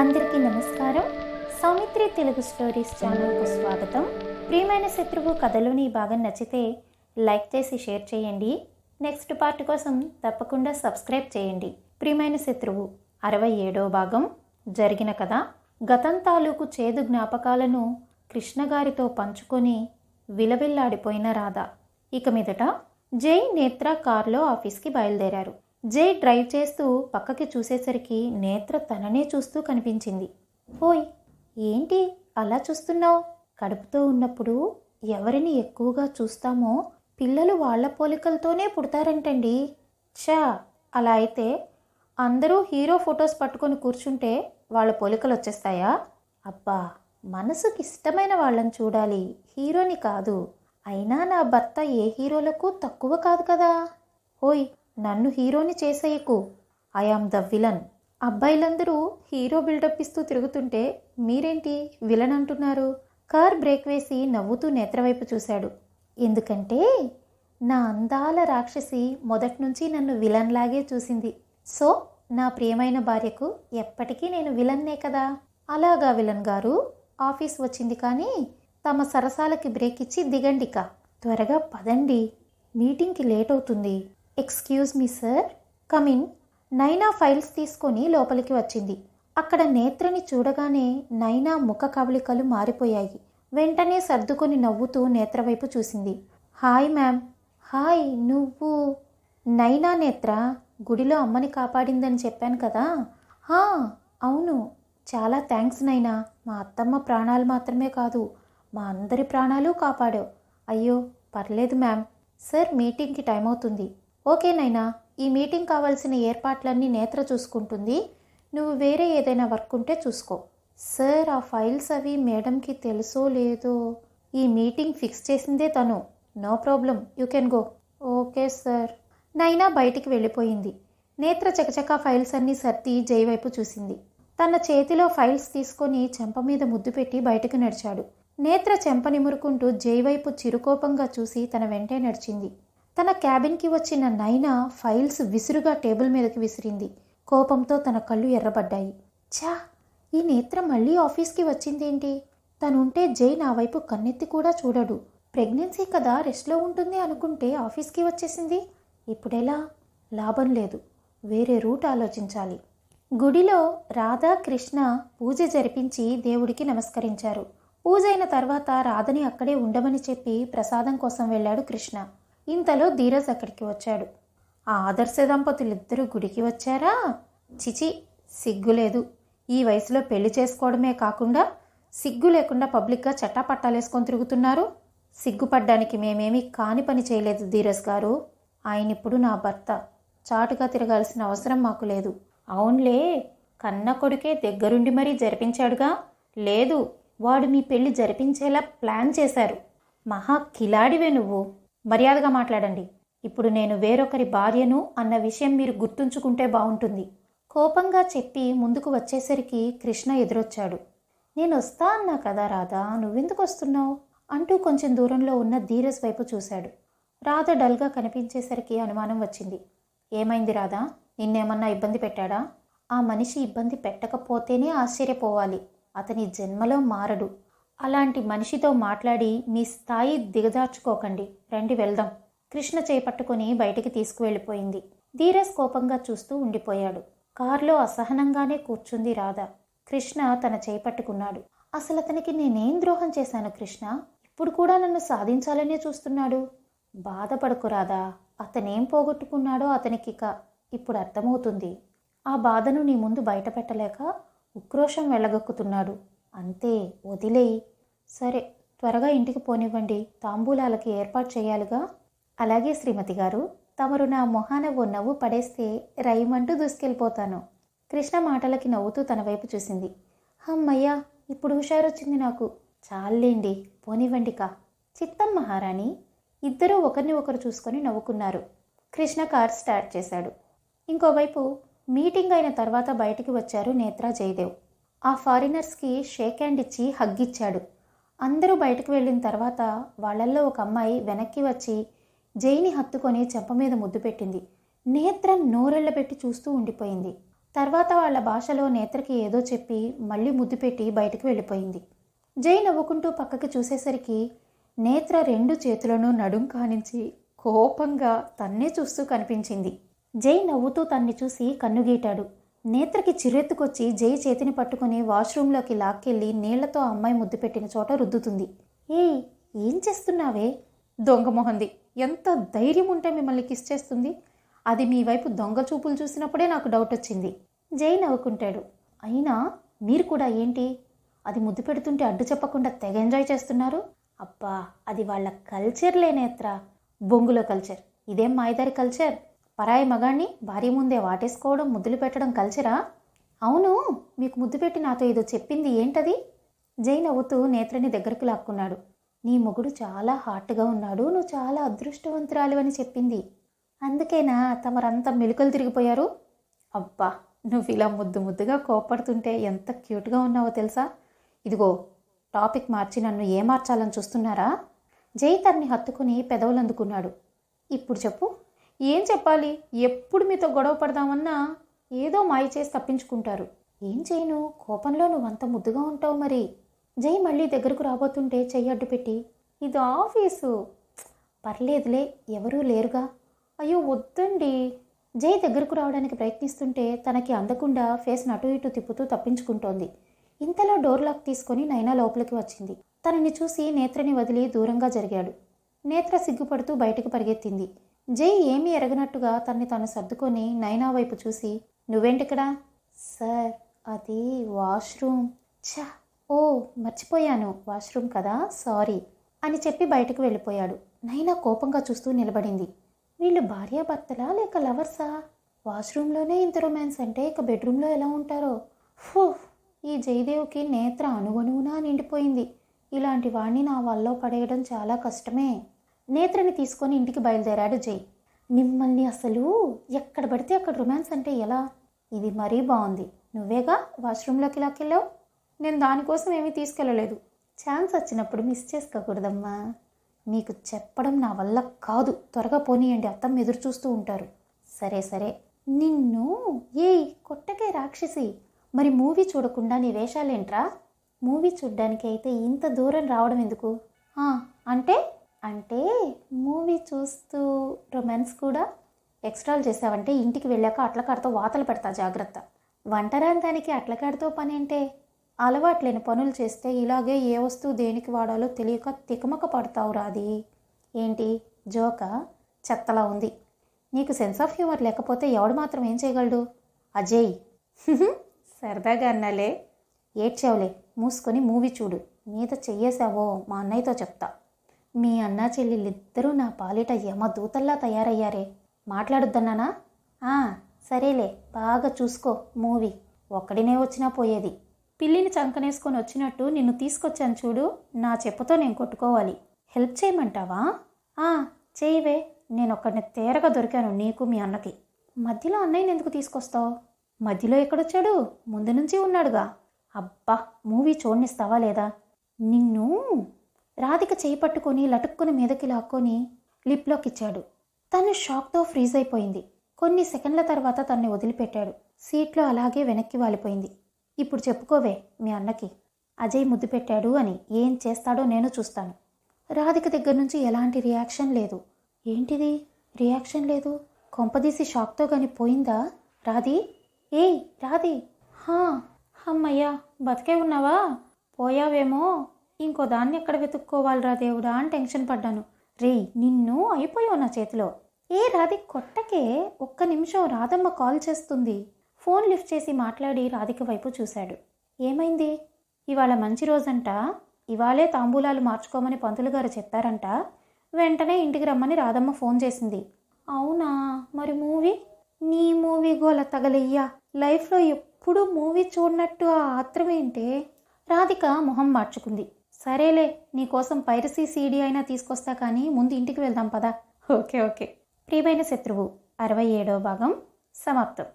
అందరికీ నమస్కారం. సౌమిత్రి తెలుగు స్టోరీస్ ఛానల్కు స్వాగతం. ప్రియమైన శత్రువు కథలోని భాగం నచ్చితే లైక్ చేసి షేర్ చేయండి. నెక్స్ట్ పార్ట్ కోసం తప్పకుండా సబ్స్క్రైబ్ చేయండి. ప్రియమైన శత్రువు అరవై ఏడో భాగం. జరిగిన కథ గతం తాలూకు చేదు జ్ఞాపకాలను కృష్ణగారితో పంచుకొని విలవిల్లాడిపోయిన రాధ. ఇక మీదట జై నేత్ర కారులో ఆఫీస్కి బయలుదేరారు. జై డ్రైవ్ చేస్తూ పక్కకి చూసేసరికి నేత్ర తననే చూస్తూ కనిపించింది. ఓయ్ ఏంటి అలా చూస్తున్నావు? కడుపుతో ఉన్నప్పుడు ఎవరిని ఎక్కువగా చూస్తామో పిల్లలు వాళ్ళ పోలికలతోనే పుడతారంటండి. చా అలా అయితే అందరూ హీరో ఫొటోస్ పట్టుకొని కూర్చుంటే వాళ్ళ పోలికలు వచ్చేస్తాయా? అబ్బా మనసుకి ఇష్టమైన వాళ్ళని చూడాలి హీరోని కాదు. అయినా నా భర్త ఏ హీరోలకు తక్కువ కాదు కదా. ఓయ్ నన్ను హీరోని చేసేయకు. I am the villain. అబ్బాయిలందరూ hero buildup ఇస్తూ తిరుగుతుంటే మీరేంటి విలన్ అంటున్నారు? కార్ బ్రేక్ వేసి నవ్వుతూ నేత్రవైపు చూశాడు. ఎందుకంటే నా అందాల రాక్షసి మొదటి నుంచి నన్ను విలన్ లాగే చూసింది. సో నా ప్రియమైన భార్యకు ఎప్పటికీ నేను విలన్నే కదా? అలాగా విలన్ గారు ఆఫీస్ వచ్చింది కానీ తమ సరసాలకి బ్రేక్ ఇచ్చి దిగండిక. త్వరగా పదండి. మీటింగ్కి లేట్ అవుతుంది. Excuse me sir come in Naina files తీసుకొని లోపలికి వచ్చింది. అక్కడ నేత్రని చూడగానే నైనా ముఖ కవళికలు మారిపోయాయి. వెంటనే సర్దుకొని నవ్వుతూ నేత్ర వైపు చూసింది. హాయ్ మ్యామ్ హాయ్ నువ్వు? నైనా నేత్ర గుడిలో అమ్మని కాపాడిందని చెప్పాను కదా? హా అవును. చాలా థ్యాంక్స్ నైనా. మా అత్తమ్మ ప్రాణాలు మాత్రమే కాదు మా అందరి ప్రాణాలు కాపాడావు. అయ్యో పర్లేదు మ్యామ్ సార్ మీటింగ్కి టైం అవుతుంది ఓకే నైనా ఈ మీటింగ్ కావాల్సిన ఏర్పాట్లన్నీ నేత్ర చూసుకుంటుంది. నువ్వు వేరే ఏదైనా వర్క్ ఉంటే చూసుకో. సార్ ఆ ఫైల్స్ అవి మేడంకి తెలుసో లేదో? ఈ మీటింగ్ ఫిక్స్ చేసిందే తను. No problem you can go. Okay sir. Naina బయటికి వెళ్ళిపోయింది. నేత్ర చకచకా ఫైల్స్ అన్నీ సర్ది జై వైపు చూసింది. తన చేతిలో ఫైల్స్ తీసుకొని చెంప మీద ముద్దు పెట్టి బయటకు నడిచాడు. నేత్ర చెంప నిమురుకుంటూ జై వైపు చిరుకోపంగా చూసి తన వెంటే నడిచింది. తన క్యాబిన్కి వచ్చిన నైనా ఫైల్స్ విసురుగా టేబుల్ మీదకి విసిరింది. కోపంతో తన కళ్ళు ఎర్రబడ్డాయి. ఛా! ఈ నేత్ర మళ్ళీ ఆఫీస్కి వచ్చిందేంటి? తనుంటే జై నా వైపు కన్నెత్తి కూడా చూడడు. ప్రెగ్నెన్సీ కదా రెస్ట్లో ఉంటుంది అనుకుంటే ఆఫీస్కి వచ్చేసింది. ఇప్పుడెలా? లాభం లేదు. వేరే రూట్ ఆలోచించాలి. గుడిలో రాధా కృష్ణ పూజ జరిపించి దేవుడికి నమస్కరించారు. పూజ అయిన తర్వాత రాధని అక్కడే ఉండమని చెప్పి ప్రసాదం కోసం వెళ్ళాడు కృష్ణ. ఇంతలో ధీరజ్ అక్కడికి వచ్చాడు. ఆ ఆదర్శ దంపతులిద్దరూ గుడికి వచ్చారా? చిచి సిగ్గులేదు ఈ వయసులో పెళ్ళి చేసుకోవడమే కాకుండా సిగ్గు లేకుండా పబ్లిక్గా చట్టాపట్టాలేసుకొని తిరుగుతున్నారు. సిగ్గుపడ్డానికి మేమేమీ కాని పని చేయలేదు ధీరజ్ గారు. ఆయన ఇప్పుడు నా భర్త. చాటుగా తిరగాల్సిన అవసరం మాకు లేదు. అవునులే కన్న కొడుకే దగ్గరుండి మరీ జరిపించాడుగా? లేదు వాడు మీ పెళ్ళి జరిపించేలా ప్లాన్ చేశారు. మహా కిలాడివే నువ్వు. మర్యాదగా మాట్లాడండి. ఇప్పుడు నేను వేరొకరి భార్యను అన్న విషయం మీరు గుర్తుంచుకుంటే బాగుంటుంది కోపంగా చెప్పి ముందుకు వచ్చేసరికి కృష్ణ ఎదురొచ్చాడు. నేను వస్తా అన్నా కదా రాధా నువ్వెందుకు వస్తున్నావు అంటూ కొంచెం దూరంలో ఉన్న ధీరజ్ వైపు చూశాడు. రాధ డల్గా కనిపించేసరికి అనుమానం వచ్చింది. ఏమైంది రాధా? నిన్నేమన్నా ఇబ్బంది పెట్టాడా? ఆ మనిషి ఇబ్బంది పెట్టకపోతేనే ఆశ్చర్యపోవాలి. అతని జన్మలో మారడు. అలాంటి మనిషితో మాట్లాడి మీ స్థాయి దిగదార్చుకోకండి రండి వెళ్దాం. కృష్ణ చేపట్టుకొని బయటికి తీసుకువెళ్ళిపోయింది. ధీరస్ కోపంగా చూస్తూ ఉండిపోయాడు. కారులో అసహనంగానే కూర్చుంది రాధ. కృష్ణ తన చేపట్టుకున్నాడు. అసలు అతనికి నేనేం ద్రోహం చేశాను కృష్ణ? ఇప్పుడు కూడా నన్ను సాధించాలనే చూస్తున్నాడు? బాధపడకు రాధా. అతనేం పోగొట్టుకున్నాడో అతనికిక ఇప్పుడు అర్థమవుతుంది. ఆ బాధను నీ ముందు బయట పెట్టలేక ఉక్రోషం వెళ్ళగక్కుతున్నాడు అంతే వదిలేయి. సరే త్వరగా ఇంటికి పోనివ్వండి. తాంబూలాలకి ఏర్పాటు చేయాలిగా? అలాగే శ్రీమతి గారు తమరు నా మొహాన ఓ నవ్వు పడేస్తే రైమంటూ దూసుకెళ్ళిపోతాను. కృష్ణ మాటలకి నవ్వుతూ తన వైపు చూసింది. హమ్మయ్యా ఇప్పుడు హుషారొచ్చింది నాకు. చాలేండి పోనివ్వండి కా చిత్తం మహారాణి ఇద్దరూ ఒకరిని ఒకరు చూసుకొని నవ్వుకున్నారు. కృష్ణ కార్ స్టార్ట్ చేశాడు. ఇంకోవైపు మీటింగ్ అయిన తర్వాత బయటికి వచ్చారు నేత్ర జయదేవ్. ఆ ఫారినర్స్కి షేక్ హ్యాండ్ ఇచ్చి హగ్ ఇచ్చాడు. అందరూ బయటకు వెళ్ళిన తర్వాత వాళ్ళల్లో ఒక అమ్మాయి వెనక్కి వచ్చి జైని హత్తుకొని చెంప మీద ముద్దు పెట్టింది. నేత్ర నోరెళ్ళబెట్టి చూస్తూ ఉండిపోయింది. తర్వాత వాళ్ళ భాషలో నేత్రకి ఏదో చెప్పి మళ్ళీ ముద్దు పెట్టి బయటకు వెళ్ళిపోయింది. జై నవ్వుకుంటూ పక్కకి చూసేసరికి నేత్ర రెండు చేతులను నడుం కానించి కోపంగా తన్నే చూస్తూ కనిపించింది. జై నవ్వుతూ తన్ని చూసి కన్నుగీటాడు నేత్రకి చిరెత్తుకొచ్చి జై చేతిని పట్టుకుని వాష్రూంలోకి లాక్కెళ్ళి నీళ్ళతో అమ్మాయి ముద్దు పెట్టిన చోట రుద్దుతుంది. ఏయ్ ఏం చేస్తున్నావే? దొంగ మొహంది. ఎంత ధైర్యం ఉంటే మిమ్మల్ని కిస్ చేస్తుంది? అది మీ వైపు దొంగ చూపులు చూసినప్పుడే నాకు డౌట్ వచ్చింది. జై నవ్వుకుంటాడు. అయినా మీరు కూడా ఏంటి? అది ముద్దు పెడుతుంటే అడ్డు చెప్పకుండా తెగ ఎంజాయ్ చేస్తున్నారు? అబ్బా అది వాళ్ళ కల్చర్లే నేత్ర. బొంగులో కల్చర్. ఇదేం మాయదారి కల్చర్? పరాయి మగాణ్ణి భార్య ముందే వాటేసుకోవడం ముద్దులు పెట్టడం కల్చరా అవును మీకు ముద్దు పెట్టి నాతో ఏదో చెప్పింది ఏంటది? జై నవ్వుతూ నేత్రని దగ్గరకు లాక్కున్నాడు. నీ మొగుడు చాలా హాట్గా ఉన్నాడు నువ్వు చాలా అదృష్టవంతురాలు అని చెప్పింది. అందుకేనా తమరంతా మెలుకలు తిరిగిపోయారు? అబ్బా నువ్వు ఇలా ముద్దు ముద్దుగా కోపడుతుంటే ఎంత క్యూట్గా ఉన్నావో తెలుసా? ఇదిగో టాపిక్ మార్చి నన్ను ఏమార్చాలని మార్చాలని చూస్తున్నారా? జై తన్ని హత్తుకుని పెదవులందుకున్నాడు. ఇప్పుడు చెప్పు ఏం చెప్పాలి? ఎప్పుడు మీతో గొడవ పడదామన్నా ఏదో మాయ చేసి తప్పించుకుంటారు. ఏం చేయను? కోపంలో నువ్వంత ముద్దుగా ఉంటావు మరి. జై మళ్ళీ దగ్గరకు రాబోతుంటే చెయ్యి అడ్డు పెట్టి ఇది ఆఫీసు. పర్లేదులే ఎవరూ లేరుగా. అయ్యో వద్దండి. జై దగ్గరకు రావడానికి ప్రయత్నిస్తుంటే తనకి అందకుండా ఫేస్ అటు ఇటు తిప్పుతూ తప్పించుకుంటోంది. ఇంతలో డోర్ లాక్ తీసుకొని నైనా లోపలికి వచ్చింది. తనని చూసి నేత్రని వదిలి దూరంగా జరిగాడు. నేత్ర సిగ్గుపడుతూ బయటకు పరిగెత్తింది. జై ఏమీ ఎరగనట్టుగా తన్ని తను సర్దుకొని నైనా వైపు చూసి నువ్వేంటిక్కడ? సార్ అది వాష్రూమ్. ఛా ఓ మర్చిపోయాను. వాష్రూమ్ కదా? సారీ. అని చెప్పి బయటకు వెళ్ళిపోయాడు. నైనా కోపంగా చూస్తూ నిలబడింది. వీళ్ళు భార్యాభర్తలా లేక లవర్సా? వాష్రూమ్లోనే ఇంత రొమాన్స్ అంటే ఇక బెడ్రూమ్లో ఎలా ఉంటారో? ఫూ ఈ జయదేవ్కి నేత్ర అణువణువునా నిండిపోయింది. ఇలాంటి వాణ్ణి నా వల్ల పడేయడం చాలా కష్టమే. నేత్రని తీసుకొని ఇంటికి బయలుదేరాడు జై. మిమ్మల్ని అసలు ఎక్కడ పడితే అక్కడ రొమాన్స్ అంటే ఎలా? ఇది మరీ బాగుంది. నువ్వేగా వాష్రూమ్లోకి లాక్కెళ్ళావు? నేను దానికోసం ఏమీ తీసుకెళ్ళలేదు. ఛాన్స్ వచ్చినప్పుడు మిస్ చేసుకోకూడదమ్మా. మీకు చెప్పడం నా వల్ల కాదు. త్వరగా పోనీయండి. అత్తమ్మ ఎదురు చూస్తూ ఉంటారు. సరే సరే. నిన్ను ఏయ్ కొట్టకే రాక్షసి. మరి మూవీ చూడకుండా నీ వేషాలేంట్రా? మూవీ చూడ్డానికి అయితే ఇంత దూరం రావడం ఎందుకు? అంటే అంటే మూవీ చూస్తూ రొమాన్స్ కూడా ఎక్స్ట్రాలు చేసావంటే ఇంటికి వెళ్ళాక అట్లకాడతో వాతలు పెడతా జాగ్రత్త. వంటరాంతానికి అట్లకాడతో పని అంటే అలవాట్లేని పనులు చేస్తే ఇలాగే ఏ వస్తువు దేనికి వాడాలో తెలియక తికమక పడతావు రాది ఏంటి? జోక? చెత్తలా ఉంది. నీకు సెన్స్ ఆఫ్ హ్యూమర్ లేకపోతే ఎవడు మాత్రం ఏం చేయగలడు? అజయ్. సరదాగా అన్నాలే. ఏడ్చావులే. మూసుకొని మూవీ చూడు. మీద చెయ్యేసావో మా అన్నయ్యతో చెప్తా. మీ అన్నా చెల్లెళ్ళిద్దరూ నా పాలిట యమ దూతల్లా తయారయ్యారే. మాట్లాడొద్దన్నానా? ఆ, సరేలే బాగా చూసుకో మూవీ. ఒక్కడినే వచ్చినా పోయేది. పిల్లిని చంకనేసుకొని వచ్చినట్టు నిన్ను తీసుకొచ్చాను చూడు నా చెప్పుతో నేను కొట్టుకోవాలి. హెల్ప్ చేయమంటావా? ఆ, చేయవే నేను ఒక్కడిని తేరగా దొరికాను నీకు మీ అన్నకి. మధ్యలో అన్నయ్యని ఎందుకు తీసుకొస్తావు? మధ్యలో ఎక్కడొచ్చాడు? ముందు నుంచి ఉన్నాడుగా. అబ్బా మూవీ చూడనిస్తావా లేదా? నిన్ను రాధిక చేయి పట్టుకొని లటుక్కుని మీదకి లాక్కొని లిప్లోకిచ్చాడు. తను షాక్తో ఫ్రీజ్ అయిపోయింది. కొన్ని సెకండ్ల తర్వాత తన్ని వదిలిపెట్టాడు. సీట్లో అలాగే వెనక్కి వాలిపోయింది. ఇప్పుడు చెప్పుకోవే మీ అన్నకి. అజయ్ ముద్దు పెట్టాడు అని ఏం చేస్తాడో నేను చూస్తాను. రాధిక దగ్గర నుంచి ఎలాంటి రియాక్షన్ లేదు. ఏంటిది? రియాక్షన్ లేదు? కొంపదీసి షాక్తో కానీ పోయిందా? రాధి? ఏయ్ రాధి! హా అమ్మయ్యా బతికే ఉన్నావా? పోయావేమో? ఇంకో దాన్ని ఎక్కడ వెతుక్కోవాలిరా దేవుడా అని టెన్షన్ పడ్డాను. రేయ్ నిన్ను అయిపోయావు నా చేతిలో. ఏ రాధి కొట్టకే ఒక్క నిమిషం రాధమ్మ కాల్ చేస్తుంది. ఫోన్ లిఫ్ట్ చేసి మాట్లాడి రాధిక వైపు చూశాడు. ఏమైంది? ఇవాళ మంచి రోజంట? ఇవాళే తాంబూలాలు మార్చుకోమని పంతులు గారు చెప్పారంట. వెంటనే ఇంటికి రమ్మని రాధమ్మ ఫోన్ చేసింది. అవునా? మరి మూవీ? నీ మూవీ గోల తగలయ్యా. లైఫ్లో ఎప్పుడూ మూవీ చూడనట్టు ఆ ఆత్రమేంటే? రాధిక మొహం మార్చుకుంది. సరేలే నీకోసం పైరసీ సీడీ అయినా తీసుకొస్తా కానీ ముందు ఇంటికి వెళ్దాం పదా. Okay okay. ప్రియమైన శత్రువు అరవై ఏడవ భాగం సమాప్తం.